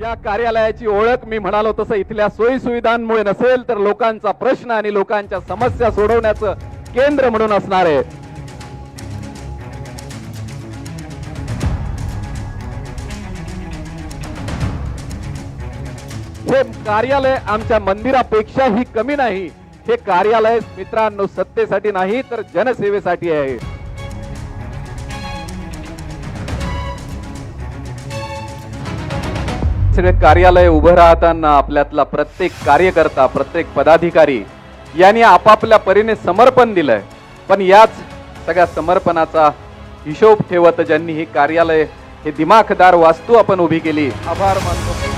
या कार्यालयाची ओळख मी म्हणालो तसं इथल्या सोयीसुविधांमुळे नसेल तर लोकांचा प्रश्न आणि लोकांच्या समस्या सोडवण्याचं केंद्र म्हणून असणार आहे. हे कार्यालय आमच्या मंदिरापेक्षाही कमी नाही. हे कार्यालय मित्रांनो सत्तेसाठी नाही तर जनसेवेसाठी आहे. सगळे कार्यालय उभं राहताना आपल्यातला प्रत्येक कार्यकर्ता प्रत्येक पदाधिकारी यांनी आपापल्या परीने समर्पण दिलंय. पण याच सगळ्या समर्पणाचा हिशोब ठेवत ज्यांनी ही कार्यालय हे दिमाखदार वास्तू आपण उभी केली आभार मानतो.